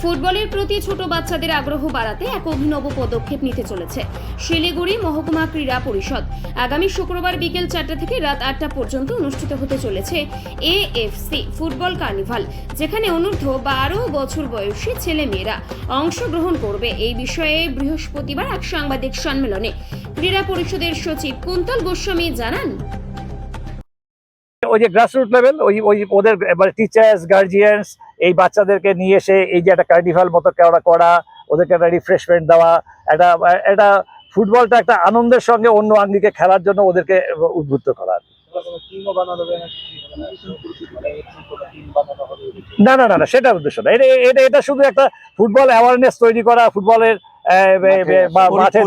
ফুটবলের প্রতি ছোট বাচ্চাদের আগ্রহ বাড়াতে এক অভিনব পদক্ষেপ নিতে চলেছে শিলিগুড়ি মহকুমা ক্রীড়া পরিষদ। আগামী শুক্রবার বিকেল চারটা থেকে রাত আটটা পর্যন্ত অনুষ্ঠিত হতে চলেছে এএফসি ফুটবল কার্নিভাল, যেখানে অনূর্ধ্ব বারো বছর বয়সী ছেলে মেয়েরা অংশগ্রহণ করবে। এই বিষয়ে বৃহস্পতিবার এক সাংবাদিক সম্মেলনে ক্রীড়া পরিষদের সচিব কুন্তল গোস্বামী জানান। ওই যে গ্রাসরুট লেভেল ওই ওই ওদের টিচার্স গার্জিয়ানস এই বাচ্চাদেরকে নিয়ে এসে এই যে একটা কার্নিভাল মতো করা করা ওদেরকে একটা রিফ্রেশমেন্ট দেওয়া একটা একটা ফুটবলটা একটা আনন্দের সঙ্গে অন্য আঙ্গিকে খেলার জন্য ওদেরকে উদ্বুদ্ধ করা। না না না না সেটা উদ্দেশ্য না। এটা এটা এটা শুধু একটা ফুটবল অ্যাওয়ারনেস তৈরি করা ফুটবলের মাঠে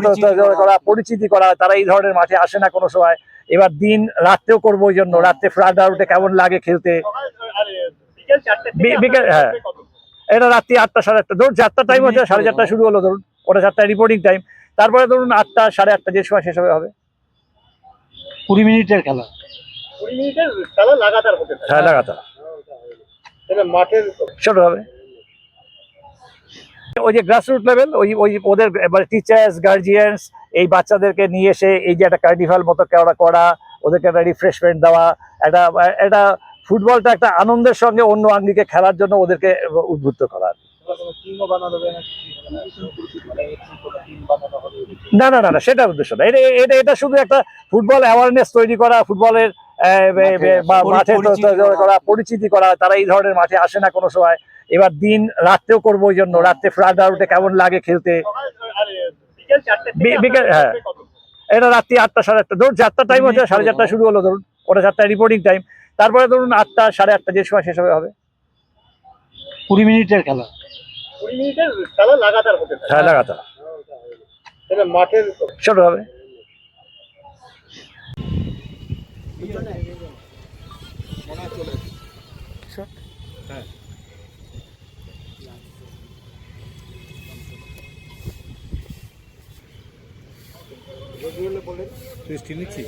করা পরিচিতি করা তারা এই ধরনের মাঠে আসে না কোনো সময়। এবার দিন রাত্রেও করব ওই জন্য রাত্রে ফ্লাড আউটে কেমন লাগে খেলতে? বিকেল হ্যাঁ। এটা রাত্রি আটটা সাড়ে আটটা। ধরুন চারটা টাইম হচ্ছে সাড়ে চারটা শুরু হলো ধরুন। ওটা চারটা রিপোর্টিং টাইম তারপরে ধরুন আটটা সাড়ে আটটা যে সময় শেষ হবে হবে। কুড়ি মিনিটের খেলা। কুড়ি মিনিটের খেলা লাগাতার হতে হ্যাঁ লাগাতার। মাঠের ছোট হবে। ওই যে গ্রাসরুট লেভেল ওই ওই ওদের মানে টিচার্স গার্জিয়ানস এই বাচ্চাদেরকে নিয়ে এসে এই যে একটা কার্নিভাল মতো করা করা ওদেরকে একটা রিফ্রেশমেন্ট দেওয়া একটা একটা ফুটবলটা একটা আনন্দের সঙ্গে অন্য আঙ্গিকে খেলার জন্য ওদেরকে উদ্বুদ্ধ করা টিমও বানানো হবে না টিম বানানো হবে না না না সেটা উদ্দেশ্য না। এটা এটা এটা শুধু একটা ফুটবল অ্যাওয়ারনেস তৈরি করা ফুটবলের মাঠে পরিচিতি করা। পরিচিতি করা তারা এই ধরনের মাঠে আসে না কোনো সময়। এবার দিন রাত্রেও করব ওই জন্য রাত্রে ফ্লাড আউটে কেমন লাগে খেলতে? বিকেল- হ্যাঁ। এটা রাত্রি আটটা সাড়ে আটটা ধরুন চারটা টাইম হচ্ছে সাড়ে চারটা শুরু হলো ধরুন। ওটা চারটা রিপোর্টিং টাইম তারপরে ধরুন আটটা সাড়ে আটটা যে সময় শেষ হবে হবে। কুড়ি মিনিটের খেলা। কুড়ি মিনিটের খেলা লাগাতার হতে হ্যাঁ লাগাতার। মাঠের ছোট হবে। তুই স্টিল নিচ্ছিস?